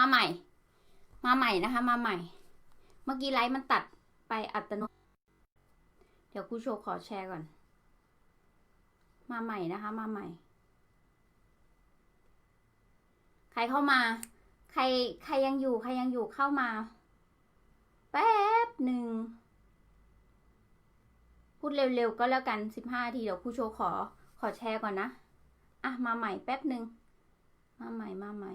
มาใหม่ มาใหม่นะคะ มาใหม่ เมื่อกี้ไลฟ์มันตัดไปอัตโนมัติเดี๋ยวครูโชว์ขอแชร์ก่อน มาใหม่นะคะ มาใหม่ ใครเข้ามา ใครใครยังอยู่ ใครยังอยู่เข้ามา แป๊บหนึ่ง พูดเร็วๆก็แล้วกันสิบห้าทีเดี๋ยวครูโชว์ขอขอแชร์ก่อนนะ อะ มาใหม่แป๊บหนึ่ง มาใหม่มาใหม่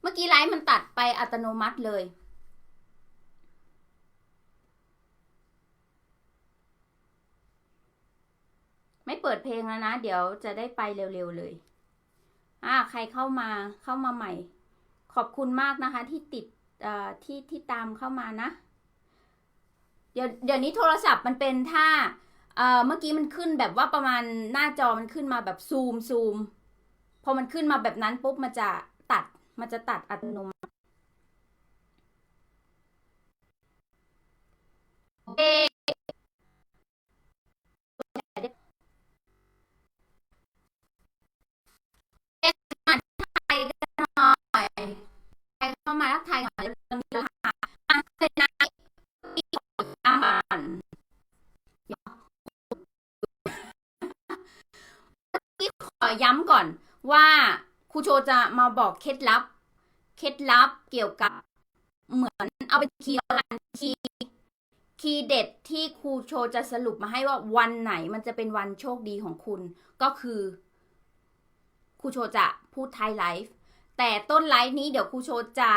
เมื่อกี้ไลฟ์มันตัดไปอัตโนมัติเลยไม่เปิดเพลงแล้วนะ เดี๋ยวจะได้ไปเร็วๆเลย อ่า ใครเข้ามาเข้ามาใหม่ ขอบคุณมากนะคะ ที่ติดอ่อที่ที่ตามเข้ามานะ เดี๋ยวเดี๋ยวนี้โทรศัพท์มันเป็นถ้าเอ่อเมื่อกี้มันขึ้นแบบว่าประมาณหน้าจอมันขึ้นมาแบบซูมซูม พอมันขึ้นมาแบบนั้นปุ๊บมันจะตัด มันจะตัดอัตโนมัติโอเคใครเข้ามาทักทายหน่อยเรื่องนี้ละค่ะอะเป็นนายที่ขออาหารขอย้ำก่อน ว่าครูโชจะมาบอกเคล็ดลับ เคล็ดลับเกี่ยวกับเหมือนเอาไปคีย์กันคีย์คีย์เด็ดที่ครูโชจะสรุปมาให้ว่าวันไหนมันจะเป็นวันโชคดีของคุณ ก็คือครูโชจะพูดไทยไลฟ์แต่ต้นไลฟ์นี้เดี๋ยวครูโชจะ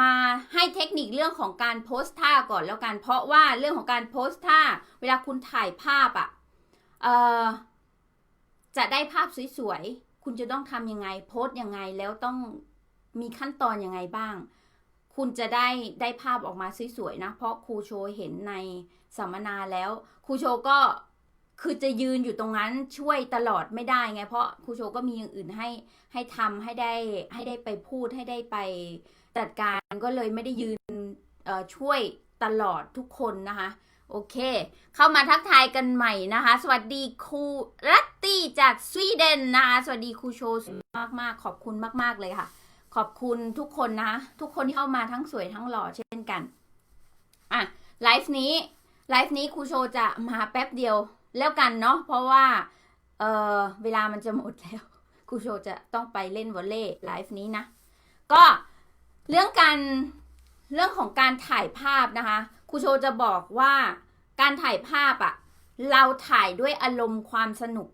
มาให้เทคนิคเรื่องของการโพสท่าก่อนแล้วกัน เพราะว่าเรื่องของการโพสท่า เวลาคุณถ่ายภาพอะ่ะจะได้ภาพสวยๆ คุณจะต้องทำยังไงโพสต์ยังไงแล้วต้องมีขั้นตอนยังไงบ้าง คุณจะได้ได้ภาพออกมาสวยๆนะ เพราะครูโชเห็นในสัมมนาแล้วครูโชก็คือจะยืนอยู่ตรงนั้นช่วยตลอดไม่ได้ไง เพราะครูโชก็มีอย่างอื่นให้ให้ทำให้ได้ให้ได้ไปพูดให้ได้ไปจัดการก็เลยไม่ได้ยืนช่วยตลอดทุกคนนะคะ โอเค เข้ามาทักทายกันใหม่นะคะ สวัสดีครูรัตตี้จากสวีเดนนะคะ สวัสดีครูโชมากมากๆขอบคุณมาก ๆ เลยค่ะ ขอบคุณทุกคนนะทุกคนที่เข้ามาทั้งสวยทั้งหล่อเช่นกัน อะ ไลฟ์นี้ ไลฟ์นี้ครูโชจะมาแป๊บเดียวแล้วกันเนาะ เพราะว่า เออเวลามันจะหมดแล้ว ครูโชจะต้องไปเล่นวอลเลย์ไลฟ์นี้นะ ก็เรื่องการ เรื่องของการถ่ายภาพนะคะ ครูโชจะบอกว่าการถ่ายภาพอะเราถ่ายด้วยอารมณ์ความสนุก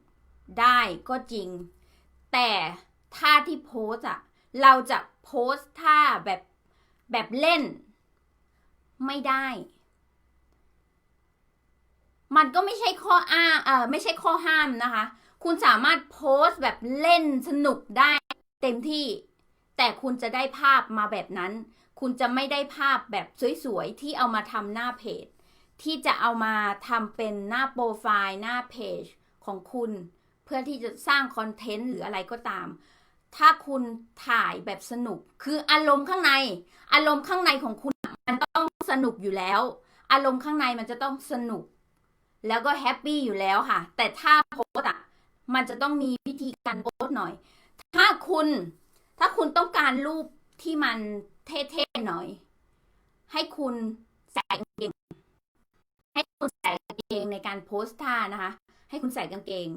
ได้ก็จริง แต่ท่าที่โพสอะเราจะโพสท่าแบบแบบเล่น ไม่ได้ มันก็ไม่ใช่ข้ออ้างเออไม่ใช่ข้อห้ามนะคะ คุณสามารถโพสแบบเล่นสนุกได้เต็มที่ แต่คุณจะได้ภาพมาแบบนั้น คุณจะไม่ได้ภาพแบบสวยๆ ที่เอามาทำหน้าเพจ ที่จะเอามาทำเป็นหน้าโปรไฟล์หน้าเพจของคุณ เพื่อที่จะสร้างคอนเทนต์หรืออะไรก็ตาม ถ้าคุณถ่ายแบบสนุก คืออารมณ์ข้างใน อารมณ์ข้างในของคุณมันต้องสนุกอยู่แล้ว อารมณ์ข้างในมันจะต้องสนุก แล้วก็แฮปปี้อยู่แล้วค่ะ แต่ถ้าโพสต์อะมันจะต้องมีวิธีการโพสต์หน่อย ถ้าคุณ ถ้าคุณต้องการรูปที่มัน เท่ๆหน่อย ให้คุณใส่กางเกงให้คุณใส่กางเกงในการโพสท่านะคะ ให้คุณใส่กางเกง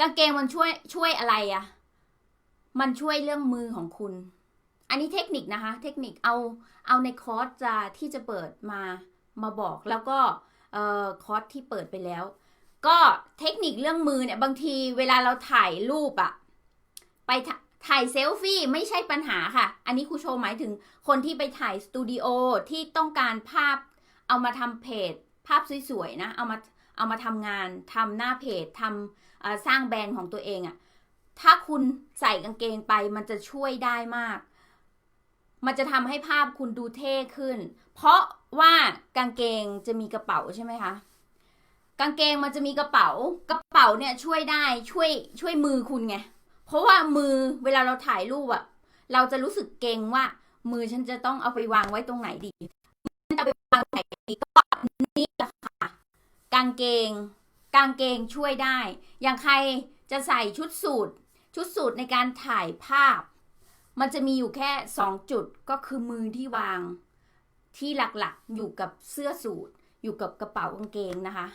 กางเกงมันช่วยช่วยอะไรอะมันช่วยเรื่องมือของคุณ อันนี้เทคนิคนะคะ เทคนิคเอาเอาในคอร์สจะที่จะเปิดมามาบอกแล้วก็คอร์สที่เปิดไปแล้ว ก็เทคนิคเรื่องมือเนี่ยบางทีเวลาเราถ่ายรูปอะไป ถ่ายเซลฟี่ไม่ใช่ปัญหาค่ะ อันนี้ครูโชว์หมายถึงคนที่ไปถ่ายสตูดิโอที่ต้องการภาพเอามาทำเพจ ภาพสวยๆนะ เอามาเอามาทำงานทำหน้าเพจทำสร้างแบรนด์ของตัวเองอะถ้าคุณใส่กางเกงไปมันจะช่วยได้มาก มันจะทำให้ภาพคุณดูเท่ขึ้น เพราะว่ากางเกงจะมีกระเป๋าใช่ไหมคะกางเกงมันจะมีกระเป๋า กระเป๋าเนี่ยช่วยได้ช่วยช่วยมือคุณไง เพราะว่ามือเวลาเราถ่ายรูปอะเราจะรู้สึกเกรงว่า มือฉันจะต้องเอาไปวางไว้ตรงไหนดีจะไปวางไหนดีก็นี่แหละค่ะ กางเกง กางเกงช่วยได้ อย่างใครจะใส่ชุดสูทชุดสูตรในการถ่ายภาพ มันจะมีอยู่แค่สองจุดก็คือมือที่วาง ที่หลักๆอยู่กับเสื้อสูทอยู่กับกระเป๋ากางเกงนะคะ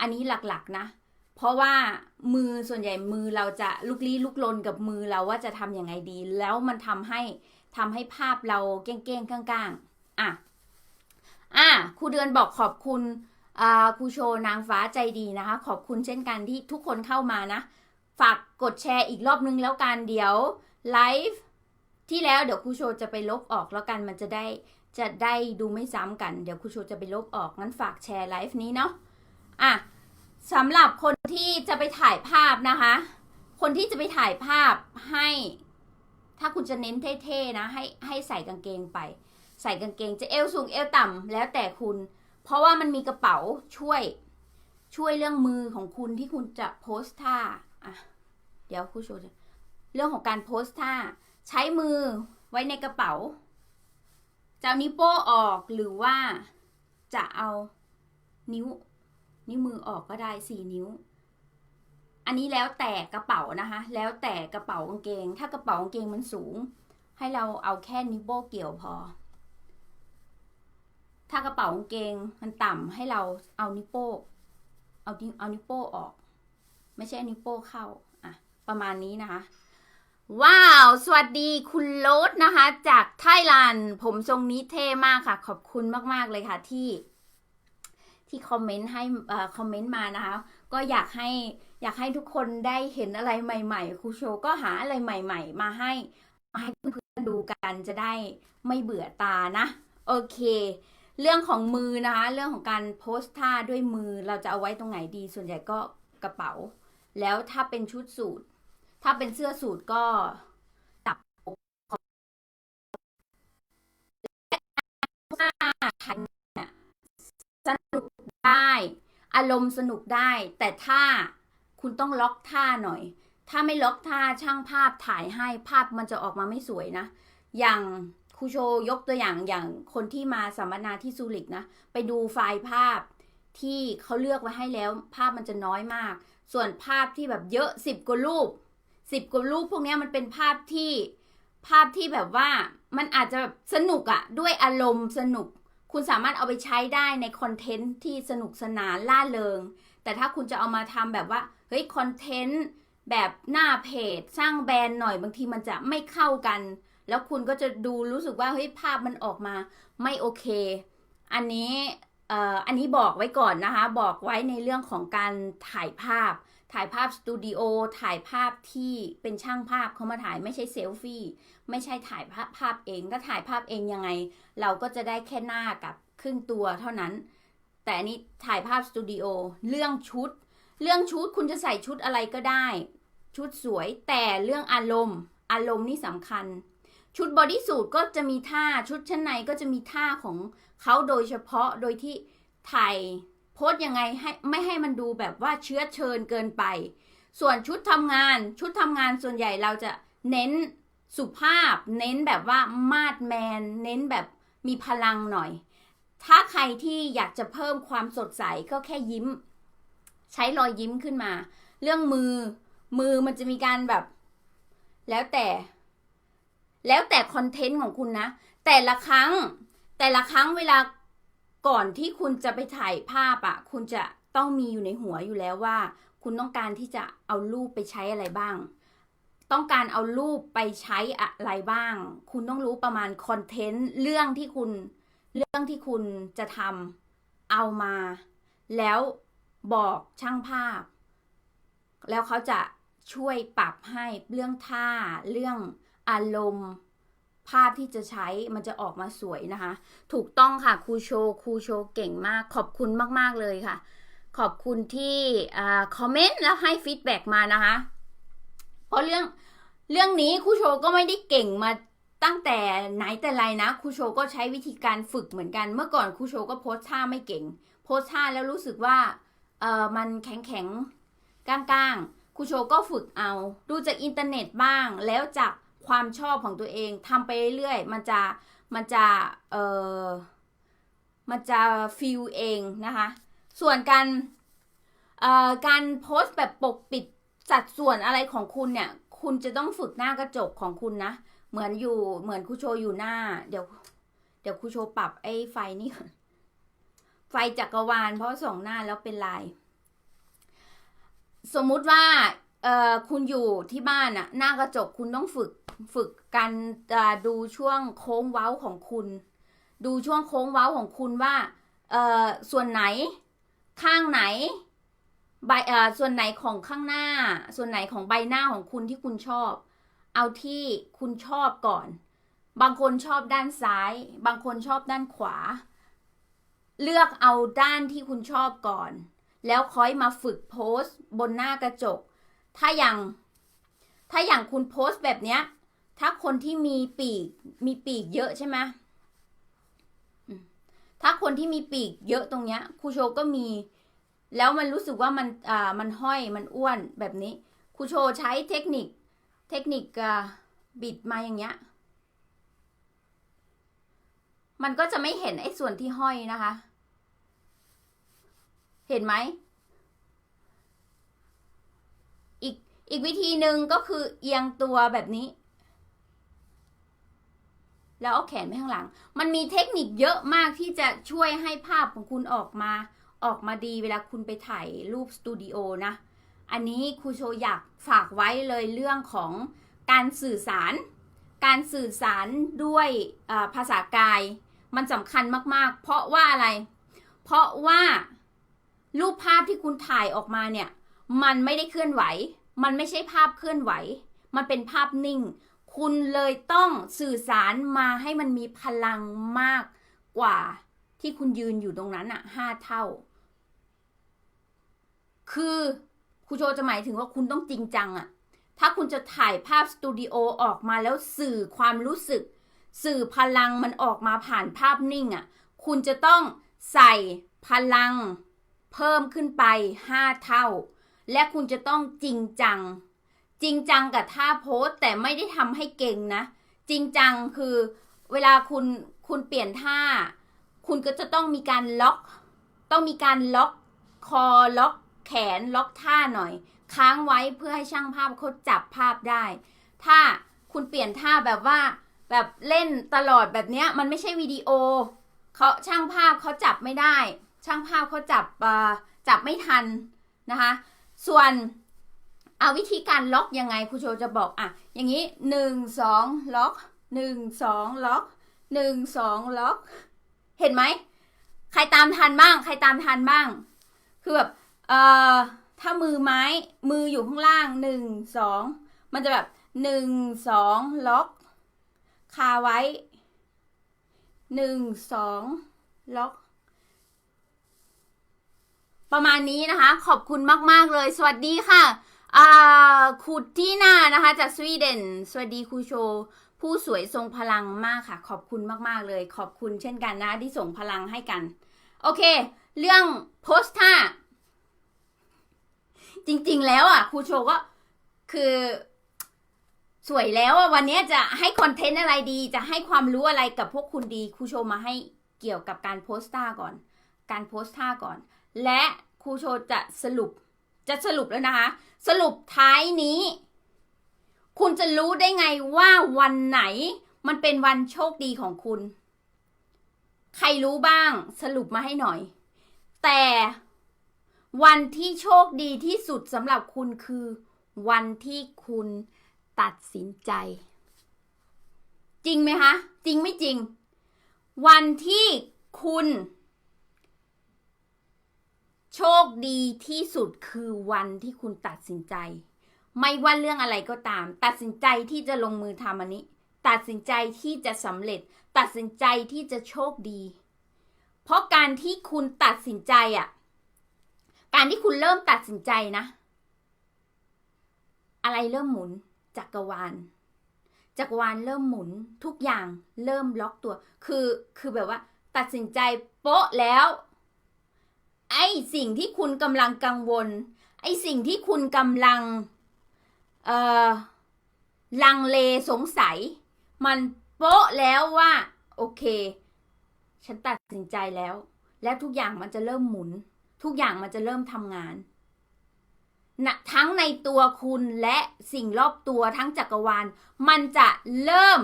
อันนี้หลักๆนะ เพราะว่ามือส่วนใหญ่มือเราจะลุกลี้ลุกลนกับมือเราว่าจะทำยังไงดี แล้วมันทำให้ทำให้ภาพเราเก้งๆก้างๆอะอะครูเดือนบอกขอบคุณอ่าครูโชว์นางฟ้าใจดีนะคะ ขอบคุณเช่นกันที่ทุกคนเข้ามานะ ฝากกดแชร์อีกรอบนึงแล้วกันเดี๋ยวไลฟ์ที่แล้วเดี๋ยวครูโชว์จะไปลบออกแล้วกันมันจะได้จะได้ดูไม่ซ้ำกัน เดี๋ยวครูโชว์จะไปลบออกงั้นฝากแชร์ไลฟ์นี้เนาะอะ สำหรับคนที่จะไปถ่ายภาพนะคะ คนที่จะไปถ่ายภาพให้ ถ้าคุณจะเน้นเท่ๆนะ ให้ให้ใส่กางเกงไป ใส่กางเกงจะเอวสูงเอวต่ำแล้วแต่คุณ เพราะว่ามันมีกระเป๋าช่วย ช่วยเรื่องมือของคุณที่คุณจะโพสท่าอะเดี๋ยวครูโชว์เรื่องของการโพสท่า ใช้มือไว้ในกระเป๋าจะเอานิ้วโป้ออกหรือว่าจะเอานิ้ว นิ้วมือออกก็ได้สี่นิ้ว อันนี้แล้วแต่กระเป๋านะคะ แล้วแต่กระเป๋ากางเกง ถ้ากระเป๋ากางเกงมันสูง ให้เราเอาแค่นิ้วโป้เกี่ยวพอ ถ้ากระเป๋ากางเกงมันต่ำให้เราเอานิ้วโป้เอาดิเอานิ้วโป้ออก ไม่ใช่นิ้วโป้เข้าอะประมาณนี้นะคะว้าว สวัสดีคุณโรสนะคะ จากไทยแลนด์ผมทรงนี้เท่มากค่ะ ขอบคุณมาก ๆ เลยค่ะที่ ที่คอมเมนต์ให้คอมเมนต์มานะคะ ก็อยากให้อยากให้ทุกคนได้เห็นอะไรใหม่ๆครูโชว์ก็หาอะไรใหม่ ๆ มาให้มาให้เพื่อนๆดูกันจะได้ไม่เบื่อตานะ โอเค เรื่องของมือนะคะ เรื่องของการโพสท่าด้วยมือเราจะเอาไว้ตรงไหนดี ส่วนใหญ่ก็กระเป๋า แล้วถ้าเป็นชุดสูทถ้าเป็นเสื้อสูทก็ตับอกถ้าทันเนี่ยสนุก ได้ อารมณ์สนุกได้ แต่ถ้าคุณต้องล็อกท่าหน่อย ถ้าไม่ล็อกท่าช่างภาพถ่ายให้ภาพมันจะออกมาไม่สวยนะ อย่างครูโชยกตัวอย่างอย่างคนที่มาสัมมนาที่ซูริกนะ ไปดูไฟล์ภาพที่เขาเลือกไว้ให้แล้ว ภาพมันจะน้อยมาก ส่วนภาพที่แบบเยอะสิบกว่ารูปสิบกว่ารูปพวกนี้มันเป็นภาพที่ภาพที่แบบว่ามันอาจจะแบบสนุกอะด้วยอารมณ์สนุก คุณสามารถเอาไปใช้ได้ในคอนเทนต์ที่สนุกสนานล่าเริง แต่ถ้าคุณจะเอามาทำแบบว่าเฮ้ยคอนเทนต์แบบหน้าเพจ สร้างแบรนด์หน่อยบางทีมันจะไม่เข้ากัน แล้วคุณก็จะดูรู้สึกว่าเฮ้ยภาพมันออกมาไม่โอเค อันนี้เอ่ออันนี้บอกไว้ก่อนนะคะ บอกไว้ในเรื่องของการถ่ายภาพ ถ่ายภาพสตูดิโอถ่ายภาพที่เป็นช่างภาพเขามาถ่ายไม่ใช่เซลฟี่ ไม่ใช่ถ่ายภาพภาพเองถ้าถ่ายภาพเองยังไง เราก็จะได้แค่หน้ากับครึ่งตัวเท่านั้น แต่อันนี้ถ่ายภาพสตูดิโอเรื่องชุด เรื่องชุดคุณจะใส่ชุดอะไรก็ได้ ชุดสวยแต่เรื่องอารมณ์ อารมณ์นี่สำคัญ ชุดบอดี้สูทก็จะมีท่าชุดชั้นในก็จะมีท่าของเขาโดยเฉพาะโดยที่ถ่ายโพสยังไงให้ไม่ให้มันดูแบบว่าเชื้อเชิญเกินไป ส่วนชุดทำงานชุดทำงานส่วนใหญ่เราจะเน้น สุภาพ เน้นแบบว่ามาดแมน เน้นแบบมีพลังหน่อย ถ้าใครที่อยากจะเพิ่มความสดใสก็แค่ยิ้ม ใช้รอยยิ้มขึ้นมา เรื่องมือ มือมันจะมีการแบบ แล้วแต่ แล้วแต่คอนเทนต์ของคุณนะ แต่ละครั้ง แต่ละครั้งเวลาก่อนที่คุณจะไปถ่ายภาพอะคุณจะต้องมีอยู่ในหัวอยู่แล้วว่า คุณต้องการที่จะเอารูปไปใช้อะไรบ้าง ต้องการเอารูปไปใช้อะไรบ้าง คุณต้องรู้ประมาณคอนเทนต์เรื่องที่คุณเรื่องที่คุณจะทำเอามา แล้วบอกช่างภาพ แล้วเขาจะช่วยปรับให้เรื่องท่า เรื่องอารมณ์ ภาพที่จะใช้มันจะออกมาสวยนะคะ ถูกต้องค่ะครูโชว์ครูโชว์เก่งมาก ขอบคุณมาก ๆ เลยค่ะ ขอบคุณที่คอมเมนต์แล้วให้ฟีดแบ็กมานะคะ เพราะเรื่องเรื่องนี้ครูโชก็ไม่ได้เก่งมาตั้งแต่ไหนแต่ไรนะครูโชก็ใช้วิธีการฝึกเหมือนกัน เมื่อก่อนครูโชก็โพสท่าไม่เก่ง โพสท่าแล้วรู้สึกว่าเออมันแข็งแข็งก้างๆครูโชก็ฝึกเอา ดูจากอินเทอร์เน็ตบ้าง แล้วจากความชอบของตัวเองทำไปเรื่อยๆมันจะมันจะเออมันจะฟิลเองนะคะ ส่วนการเอ่อการโพสต์แบบปกปิด สัดส่วนอะไรของคุณเนี่ย คุณจะต้องฝึกหน้ากระจกของคุณนะ เหมือนอยู่เหมือนครูโชว์อยู่หน้า เดี๋ยว เดี๋ยวครูโชว์ปรับไอ้ไฟนี่ไฟจักรวาลเพราะส่องหน้าแล้วเป็นลาย สมมุติว่าเอ่อคุณอยู่ที่บ้านอะหน้ากระจกคุณต้องฝึกฝึกการดูช่วงโค้งเว้าของคุณ ดูช่วงโค้งเว้าของคุณว่าเอ่อส่วนไหน ข้างไหน ใบเอ่อส่วนไหนของข้างหน้า ส่วนไหนของใบหน้าของคุณที่คุณชอบ เอาที่คุณชอบก่อน บางคนชอบด้านซ้าย บางคนชอบด้านขวา เลือกเอาด้านที่คุณชอบก่อน แล้วค่อยมาฝึกโพสต์บนหน้ากระจก ถ้าอย่าง ถ้าอย่างคุณโพสต์แบบเนี้ย ถ้าคนที่มีปีก มีปีกเยอะใช่ไหมอืมถ้าคนที่มีปีกเยอะตรงเนี้ยครูโชก็มี แล้วมันรู้สึกว่ามันอ่ามันห้อยมันอ้วนแบบนี้ครูโชใช้เทคนิคเทคนิคอ่าบิดมาอย่างเงี้ย มันก็จะไม่เห็นไอ้ส่วนที่ห้อยนะคะ เห็นไหมอีกอีกวิธีหนึ่งก็คือเอียงตัวแบบนี้ แล้วเอาแขนไปข้างหลัง มันมีเทคนิคเยอะมากที่จะช่วยให้ภาพของคุณออกมา ออกมาดีเวลาคุณไปถ่ายรูปสตูดิโอนะ อันนี้ครูโชอยากฝากไว้เลยเรื่องของการสื่อสาร การสื่อสารด้วยภาษากาย มันสำคัญมากๆ เพราะว่าอะไร เพราะว่ารูปภาพที่คุณถ่ายออกมาเนี่ย มันไม่ได้เคลื่อนไหว มันไม่ใช่ภาพเคลื่อนไหว มันเป็นภาพนิ่ง คุณเลยต้องสื่อสารมาให้มันมีพลังมากกว่าที่คุณยืนอยู่ตรงนั้นอะห้าเท่า คือครูโชจะหมายถึงว่าคุณต้องจริงจังอะถ้าคุณจะถ่ายภาพสตูดิโอออกมาแล้วสื่อความรู้สึก สื่อพลังมันออกมาผ่านภาพนิ่งอะ่ะคุณจะต้องใส่พลังเพิ่มขึ้นไป 5 เท่า และคุณจะต้องจริงจัง จริงจังกับท่าโพสแต่ไม่ได้ทำให้เก่งนะ จริงจังคือเวลาคุณคุณเปลี่ยนท่า คุณก็จะต้องมีการล็อก ต้องมีการล็อกคอล็อก แขนล็อกท่าหน่อย ค้างไว้เพื่อให้ช่างภาพเขาจับภาพได้ ถ้าคุณเปลี่ยนท่าแบบว่าแบบเล่นตลอดแบบเนี้ยมันไม่ใช่วิดีโอเขาช่างภาพเขาจับไม่ได้ ช่างภาพเขาจับจับไม่ทันนะคะส่วนเอาวิธีการล็อกยังไงครูโชจะบอกอะอย่างนี้หนึ่งสองล็อกหนึ่งสองล็อกหนึ่งสองล็อก เห็นไหม ใครตามทันบ้าง ใครตามทันบ้าง คือแบบ เอ่อถ้ามือไม้มืออยู่ข้างล่างหนึ่งสองมันจะแบบหนึ่งสองล็อก คาไว้หนึ่งสองล็อก ประมาณนี้นะคะ ขอบคุณมาก ๆ เลย สวัสดีค่ะครูที่นานะคะจากสวีเดน สวัสดีครูโชว์ผู้สวยทรงพลังมากค่ะ ขอบคุณมาก ๆ เลย ขอบคุณเช่นกันนะที่ส่งพลังให้กัน โอเค เรื่องโพสท่า จริง ๆ แล้วอะครูโชก็คือ สวยแล้วอะวันนี้จะให้คอนเทนต์อะไรดี จะให้ความรู้อะไรกับพวกคุณดีครูโชมาให้เกี่ยวกับการโพสท่าก่อน การโพสท่าก่อน และครูโชจะสรุป จะสรุปแล้วนะคะ สรุปท้ายนี้ คุณจะรู้ได้ไงว่าวันไหน มันเป็นวันโชคดีของคุณ ใครรู้บ้าง สรุปมาให้หน่อย แต่ วันที่โชคดีที่สุดสำหรับคุณคือ วันที่คุณตัดสินใจ จริงไหมคะ จริงไม่จริง วันที่คุณ โชคดีที่สุดคือวันที่คุณตัดสินใจ ไม่ว่าเรื่องอะไรก็ตาม ตัดสินใจที่จะลงมือทำอันนี้ ตัดสินใจที่จะสำเร็จ ตัดสินใจที่จะโชคดี เพราะการที่คุณตัดสินใจอะ การที่คุณเริ่มตัดสินใจนะ อะไรเริ่มหมุนจักรวาลจักรวาลเริ่มหมุนทุกอย่างเริ่มล็อกตัว คือคือแบบว่า ตัดสินใจโป๊ะแล้ว ไอ้สิ่งที่คุณกำลังกังวล ไอ้สิ่งที่คุณกำลังเอ่อลังเลสงสัย มันโป๊ะแล้วว่า โอเค ฉันตัดสินใจแล้ว และทุกอย่างมันจะเริ่มหมุน ทุกอย่างมันจะเริ่มทำงานนะทั้งในตัวคุณและสิ่งรอบตัวทั้งจักรวาล มันจะเริ่ม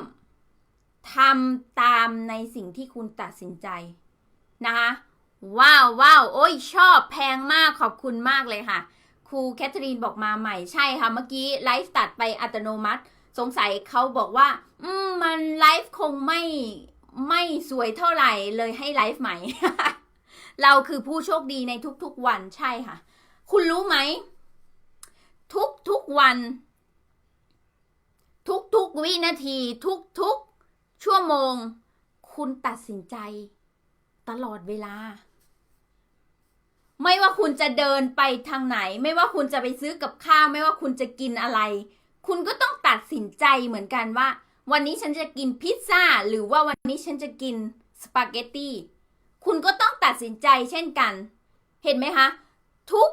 ทำตามในสิ่งที่คุณตัดสินใจนะคะว้าวว้าวโอ้ยชอบแพงมากขอบคุณมากเลยค่ะ ครูแคทเธอรีนบอกมาใหม่ใช่ค่ะ เมื่อกี้ไลฟ์ตัดไปอัตโนมัติ สงสัยเขาบอกว่า อืมมันไลฟ์คงไม่ไม่สวยเท่าไหร่เลยให้ไลฟ์ใหม่ เราคือผู้โชคดีในทุกๆวันใช่ค่ะ คุณรู้ไหม ทุกๆวัน ทุกๆวินาที ทุกๆชั่วโมง คุณตัดสินใจ ตลอดเวลา ไม่ว่าคุณจะเดินไปทางไหน ไม่ว่าคุณจะไปซื้อกับข้าว ไม่ว่าคุณจะกินอะไร คุณก็ต้องตัดสินใจเหมือนกันว่า วันนี้ฉันจะกินพิซซ่า หรือว่าวันนี้ฉันจะกินสปาเกตตีคุณก็ต้อง ตัดสินใจเช่นกัน เห็นไหมคะ ทุก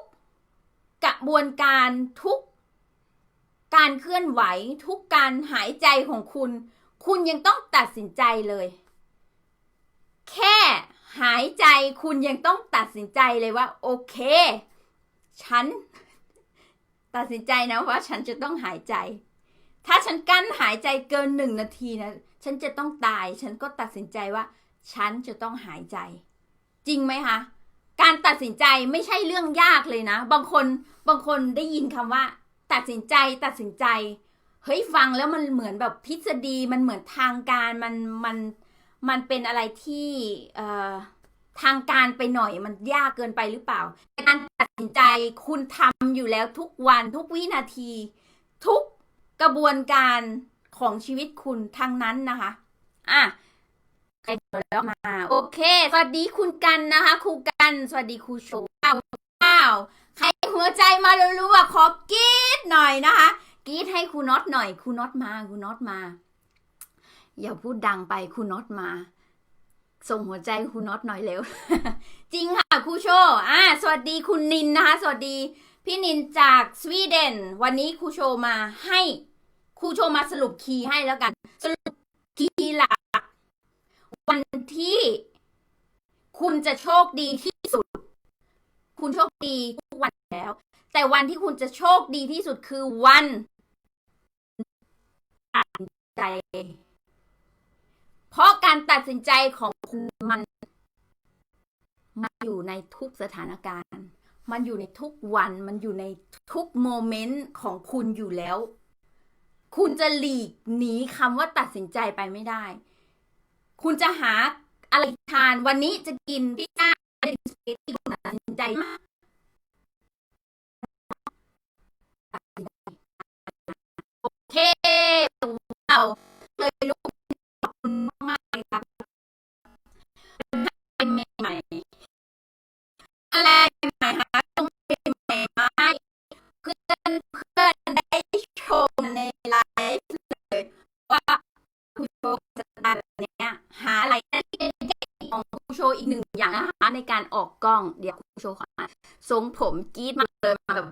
กระบวนการทุกการเคลื่อนไหวทุกการหายใจของคุณ คุณยังต้องตัดสินใจเลย แค่หายใจคุณยังต้องตัดสินใจเลยว่า โอเค ฉัน ตัดสินใจนะว่าฉันจะต้องหายใจ ถ้าฉันกั้นหายใจเกินหนึ่งนาทีนะ ฉันจะต้องตาย ฉันก็ตัดสินใจว่า ฉันจะต้องหายใจ จริงไหมคะการตัดสินใจไม่ใช่เรื่องยากเลยนะ บางคนบางคนได้ยินคำว่า ตัดสินใจตัดสินใจเฮ้ยฟังแล้วมันเหมือนแบบทฤษฎีมันเหมือนทางการมันมันมันเป็นอะไรที่เอ่อทางการไปหน่อยมันยากเกินไปหรือเปล่า การตัดสินใจคุณทำอยู่แล้วทุกวันทุกวินาที ทุกกระบวนการของชีวิตคุณทั้งนั้นนะคะ อะ แล้วมา โอเค สวัสดีคุณกันนะคะครูกัน สวัสดีครูโชว์ว้าวว้าวใครหัวใจมารู้ๆอะขอบกรีดหน่อยนะคะกรีดให้ครูน็อตหน่อยครูน็อตมาครูน็อตมาอย่าพูดดังไปครูน็อตมา ส่งหัวใจครูน็อตหน่อยเร็ว จริงค่ะครูโชว์อ่าสวัสดีคุณนินนะคะ สวัสดีพี่นินจากสวีเดน วันนี้ครูโชว์มาให้ครูโชว์มาสรุปคีย์ให้แล้วกัน สรุปคีย์หลัก วันที่คุณจะโชคดีที่สุด คุณโชคดีทุกวันแล้ว แต่วันที่คุณจะโชคดีที่สุดคือวันตัดสินใจ เพราะการตัดสินใจของคุณมันมันอยู่ในทุกสถานการณ์ มันอยู่ในทุกวัน มันอยู่ในทุกโมเมนต์ของคุณอยู่แล้ว คุณจะหลีกหนีคำว่าตัดสินใจไปไม่ได้ คุณจะหาอะไรทานวันนี้จะกินพิซซ่าเป็นสปาเกตตี้คุณตัดสินใจมากโอเคว้าวเลยรู้ขอบคุณมากเลยครับเป็นใหม่อะไร อีกหนึ่งอย่างนะคะในการออกกล้องเดี๋ยวครูโชว์ขอมทรงผมกรีดมาเลยมาแบบ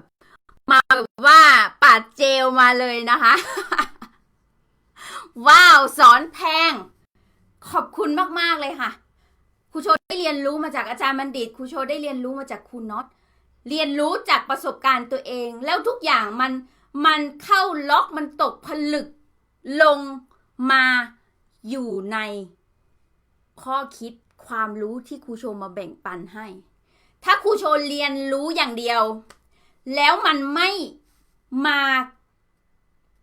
มาแบบว่าปาดเจลมาเลยนะคะ ว้าวสอนแพง ขอบคุณมาก ๆ เลยค่ะครูโชว์ได้เรียนรู้มาจากอาจารย์บัณฑิตครูโชว์ได้เรียนรู้มาจากครูน็อตเรียนรู้จากประสบการณ์ตัวเอง แล้วทุกอย่างมันมันเข้าล็อกมันตกผลึกลงมาอยู่ในข้อคิด ความรู้ที่ครูโชว์มาแบ่งปันให้ ถ้าครูโชว์เรียนรู้อย่างเดียว แล้วมันไม่มา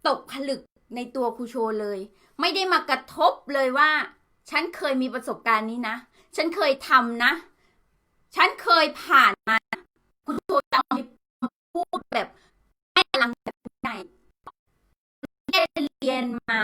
ตกผลึกในตัวครูโชว์เลย ไม่ได้มากระทบเลยว่า ฉันเคยมีประสบการณ์นี้นะ ฉันเคยทำนะ ฉันเคยผ่านมาครูโชว์จะเอามาพูดแบบให้พลังแบบไหนได้เรียนมา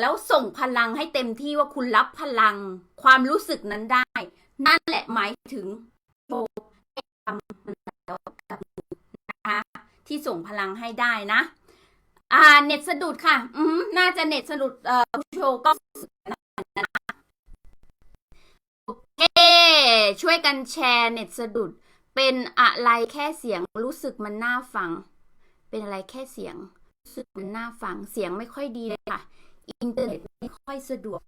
แล้วส่งพลังให้เต็มที่ว่าคุณรับพลัง ความรู้สึกนั้นได้ นั่นแหละหมายถึงโชว์ทำมันแล้วกับนะคะที่ส่งพลังให้ได้นะ อ่าเน็ตสะดุดค่ะ อืมน่าจะเน็ตสะดุดเอ่อโชว์ก็โอเค ช่วยกันแชร์เน็ตสะดุด เป็นอะไรแค่เสียงรู้สึกมันน่าฟัง เป็นอะไรแค่เสียงรู้สึกมันน่าฟังเสียงไม่ค่อยดีเลยค่ะ อินเทอร์เน็ตไม่ค่อยสะดวก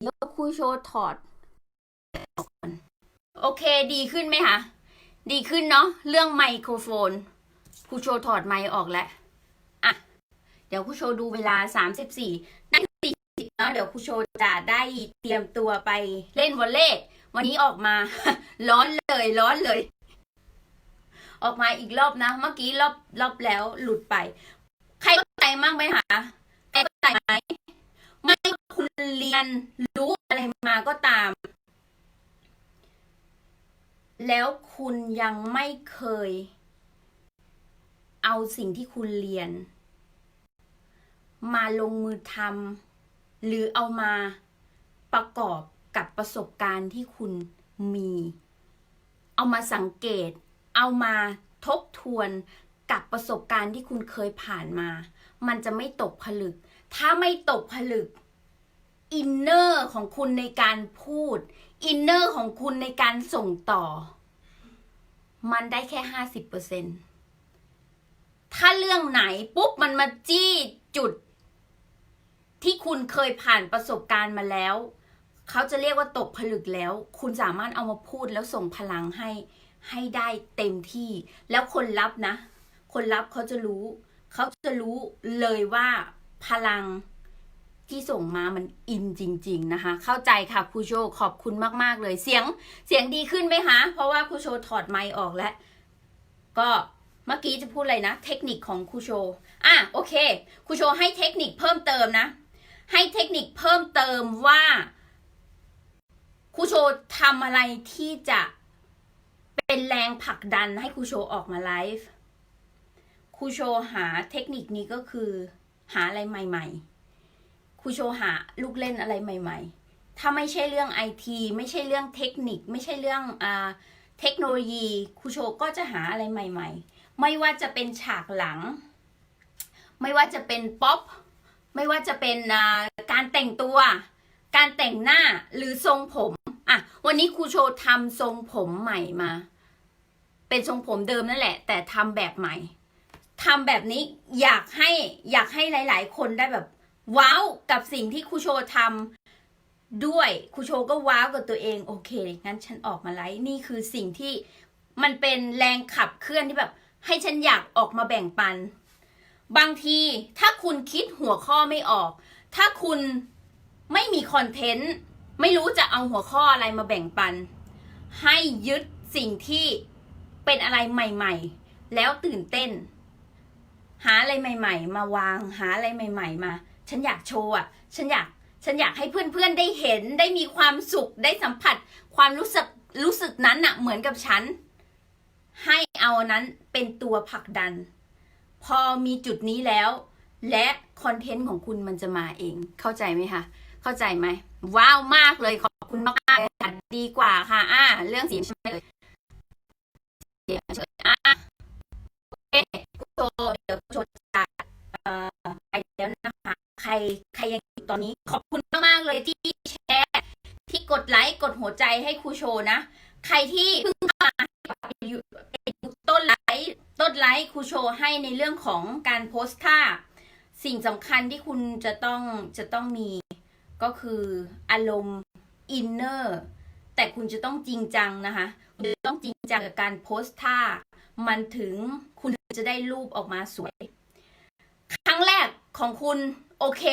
เดี๋ยวครูโชว์ถอดออกก่อนโอเคดีขึ้นไหมคะ ดีขึ้นเนาะเรื่องไมโครโฟนครูโชว์ถอดไมค์ออกแล้วอะ เดี๋ยวครูโชว์ดูเวลา34ได้40แล้วเดี๋ยวครูโชว์จะได้เตรียมตัวไปเล่นวอลเล่วันนี้ออกมา ร้อนเลยร้อนเลย ออกมาอีกรอบนะ เมื่อกี้รอบรอบแล้วหลุดไป ใครเข้าใจมั่งไหมคะใครเข้าใจไหม คุณเรียนรู้อะไรมาก็ตาม แล้วคุณยังไม่เคย เอาสิ่งที่คุณเรียน มาลงมือทำหรือเอามาประกอบกับประสบการณ์ที่คุณมี เอามาสังเกต เอามาทบทวนกับประสบการณ์ที่คุณเคยผ่านมา มันจะไม่ตกผลึก ถ้าไม่ตกผลึก อินเนอร์ของคุณในการพูด อินเนอร์ของคุณในการส่งต่อ มันได้แค่ห้าสิบเปอร์เซ็นถ้าเรื่องไหนปุ๊บมันมาจี้จุด ที่คุณเคยผ่านประสบการณ์มาแล้ว เขาจะเรียกว่าตกผลึกแล้ว คุณสามารถเอามาพูดแล้วส่งพลังให้ให้ได้เต็มที่ แล้วคนรับนะ คนรับเขาจะรู้ เขาจะรู้เลยว่าพลัง ที่ส่งมามันอินจริง ๆนะคะ เข้าใจค่ะครูโชขอบคุณมาก ๆ เลยเสียงเสียงดีขึ้นไหมคะเพราะว่าครูโชถอดไมค์ออกแล้ว ก็เมื่อกี้จะพูดอะไรนะ เทคนิคของครูโชอะโอเคครูโชให้เทคนิคเพิ่มเติมนะ ให้เทคนิคเพิ่มเติมว่าครูโชทำอะไรที่จะเป็นแรงผลักดันให้ครูโชออกมาไลฟ์ครูโชหาเทคนิคนี้ก็คือ หาอะไรใหม่ ๆ รูโชหาลูกเล่นอะไรใหม่ ๆ ถ้าไม่ใช่เรื่องไอทีไม่ใช่เรื่องเทคนิค ไม่ใช่เรื่องอ่าเทคโนโลยีครูโชก็จะหาอะไรใหม่ ๆ ไม่ว่าจะเป็นฉากหลัง ไม่ว่าจะเป็นป๊อปไม่ว่าจะเป็นอ่าการแต่งตัว การแต่งหน้าหรือทรงผมอะวันนี้ครูโชทำทรงผมใหม่มา เป็นทรงผมเดิมนั่นแหละ แต่ทำแบบใหม่ทำแบบนี้อยากให้อยากให้หลาย ๆ คนได้แบบ ว้าวกับสิ่งที่ครูโชทำด้วยครูโชก็ว้าวกับตัวเองโอเคงั้นฉันออกมาไลฟ์นี่คือสิ่งที่มันเป็นแรงขับเคลื่อนที่แบบ ให้ฉันอยากออกมาแบ่งปัน บางทีถ้าคุณคิดหัวข้อไม่ออก ถ้าคุณไม่มีคอนเทนต์ไม่รู้จะเอาหัวข้ออะไรมาแบ่งปัน ให้ยึดสิ่งที่เป็นอะไรใหม่ ๆ แล้วตื่นเต้น หาอะไรใหม่ ๆ มาวางหาอะไรใหม่ ๆ มา ฉันอยากโชว์อะ ฉันอยากฉันอยากให้เพื่อนๆได้เห็นได้มีความสุขได้สัมผัส ความรู้สึกรู้สึกนั้นอะเหมือนกับฉัน ให้เอานั้นเป็นตัวผลักดัน พอมีจุดนี้แล้ว และคอนเทนต์ของคุณมันจะมาเอง เข้าใจไหมคะเข้าใจไหมว้าวมากเลยขอบคุณมากเลยค่ะดีกว่าค่ะ อ่า เรื่องเสียงใช่ไหมเลยเสียงเฉยอะโอเคผู้ชมเดี๋ยวผู้ชม ใครใครยังอยู่ตอนนี้ขอบคุณมากๆเลยที่แชร์ ที่กดไลค์กดหัวใจให้ครูโชนะ ใครที่เพิ่งมาอยู่ต้นไลค์ต้นไลค์ครูโชให้ในเรื่องของการโพสท่าสิ่งสำคัญที่คุณจะต้องจะต้องมีก็คืออารมณ์อินเนอร์แต่คุณจะต้องจริงจังนะคะคุณจะต้องจริงจังกับการโพสท่า มันถึงคุณจะได้รูปออกมาสวย ครั้งแรก ของคุณโอเค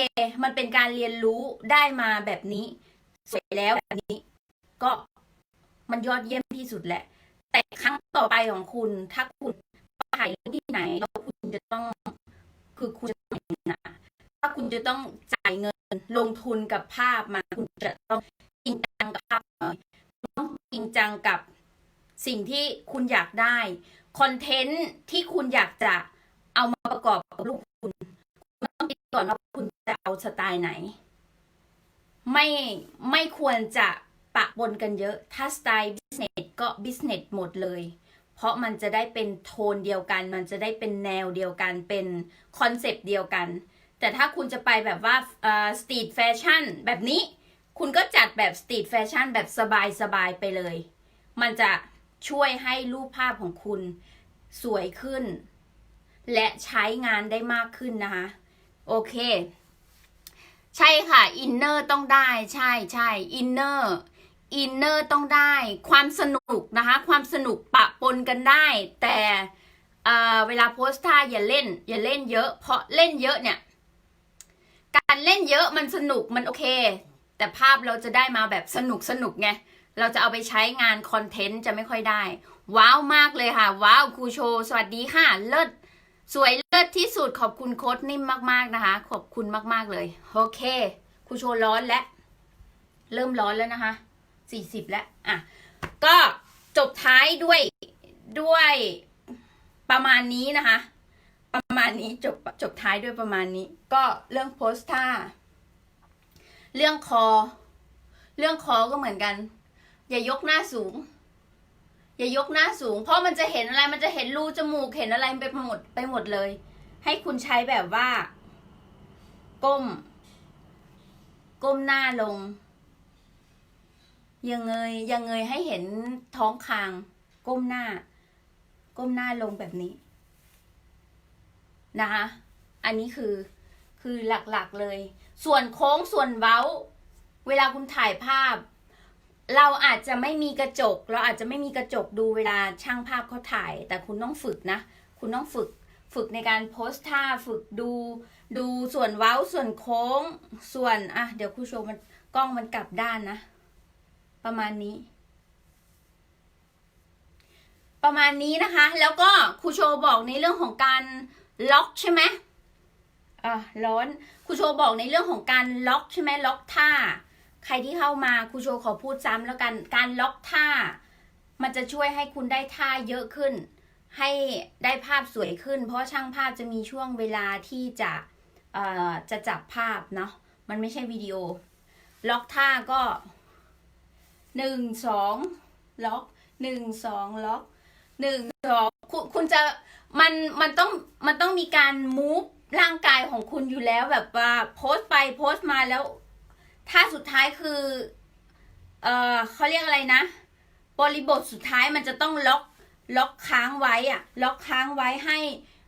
มันเป็นการเรียนรู้ได้มาแบบนี้ สวยแล้วแบบนี้ ก็มันยอดเยี่ยมที่สุดแหละ แต่ครั้งต่อไปของคุณ ถ้าคุณถ่ายรูปที่ไหนแล้วคุณจะต้อง คือคุณจะต้องถ่างนะถ้าคุณจะต้องจ่ายเงินลงทุนกับภาพมา คุณจะต้องจริงจังกับภาพหน่อยต้องจริงจังกับสิ่งที่คุณอยากได้คอนเทนต์ที่คุณอยากจะเอามาประกอบกับรูป สไตล์ไหน ไม่ไม่ควรจะปะปนกันเยอะ ถ้าสไตล์ business ก็ business หมดเลย เพราะมันจะได้เป็นโทนเดียวกัน มันจะได้เป็นแนวเดียวกัน เป็นคอนเซปต์เดียวกัน แต่ถ้าคุณจะไปแบบว่าสตรีทแฟชั่นแบบนี้ คุณก็จัดแบบสตรีทแฟชั่นแบบสบายๆไปเลย มันจะช่วยให้รูปภาพของคุณสวยขึ้น และใช้งานได้มากขึ้นนะคะ โอเค ใช่ค่ะอินเนอร์ต้องได้ใช่ใช่อินเนอร์อินเนอร์ต้องได้ ความสนุกนะคะ ความสนุกปะปนกันได้ แต่เวลาโพสท่าอย่าเล่น อย่าเล่นเยอะ เพราะเล่นเยอะเนี่ย การเล่นเยอะมันสนุกมันโอเค แต่ภาพเราจะได้มาแบบสนุกสนุกไงเราจะเอาไปใช้งานคอนเทนต์จะไม่ค่อยได้ ว้าวมากเลยค่ะ ว้าวครูโชว์สวัสดีค่ะ เลิศสวย ศที่สุดขอบคุณโค้ดนิ่มมากๆนะคะ ขอบคุณมากๆเลย โอเคครูโชว์ร้อนแล้วเริ่มร้อนแล้วนะคะสี่สิบแล้วอะก็จบท้ายด้วยด้วยประมาณนี้นะคะ ประมาณนี้จบจบท้ายด้วยประมาณนี้ ก็เรื่องโพสท่าเรื่องคอ เรื่องคอก็เหมือนกัน อย่ายกหน้าสูง อย่ายกหน้าสูง เพราะมันจะเห็นอะไรมันจะเห็นรูจมูกเห็นอะไรไปหมดไปหมดเลย ให้คุณใช้แบบว่า ก้ม ก้มหน้าลง ยังเงยยังเงยให้เห็นท้องคาง ก้มหน้า ก้มหน้าลงแบบนี้ นะคะ อันนี้คือคือหลักๆเลย ส่วนโค้งส่วนเว้า เวลาคุณถ่ายภาพ เราอาจจะไม่มีกระจก เราอาจจะไม่มีกระจกดูเวลาช่างภาพเขาถ่าย แต่คุณต้องฝึกนะ คุณต้องฝึก ฝึกในการโพสท่าฝึกดู ดูส่วนเว้าส่วนโค้ง ส่วนอะเดี๋ยวครูโชว์มันกล้องมันกลับด้านนะ ประมาณนี้ ประมาณนี้นะคะ แล้วก็ครูโชว์บอกในเรื่องของการล็อกใช่ไหมอะร้อนครูโชว์บอกในเรื่องของการล็อกใช่ไหมล็อกท่า ใครที่เข้ามาครูโชว์ขอพูดซ้ำแล้วกันการล็อกท่า มันจะช่วยให้คุณได้ท่าเยอะขึ้น ให้ได้ภาพสวยขึ้น เพราะช่างภาพจะมีช่วงเวลาที่จะเอ่อจะจับภาพเนาะมันไม่ใช่วิดีโอ ล็อกท่าก็หนึ่งสองล็อกหนึ่งสองล็อกหนึ่งสองคุณคุณจะมันมันต้องมันต้องมีการมูฟร่างกายของคุณอยู่แล้วแบบว่าโพสต์ไปโพสต์มาแล้วท่าสุดท้ายคือ เออเขาเรียกอะไรนะ บริบทสุดท้ายมันจะต้องล็อก ล็อกค้างไว้อะล็อกค้างไว้ให้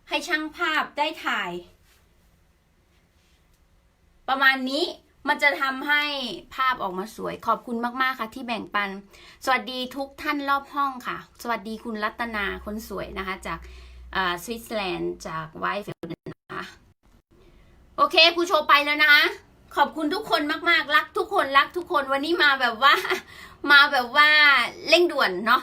ให้ช่างภาพได้ถ่าย ประมาณนี้มันจะทำให้ภาพออกมาสวยขอบคุณมาก ๆ ค่ะ ที่แบ่งปัน สวัสดีทุกท่านรอบห้องค่ะ สวัสดีคุณรัตนาคนสวยนะคะ จากสวิตเซอร์แลนด์จากไวฟ์นะคะโอเคครูโชว์ไปแล้วนะคะขอบคุณทุกคนมาก ๆ รักทุกคนรักทุกคนวันนี้มาแบบว่า มาแบบว่าเร่งด่วนเนาะ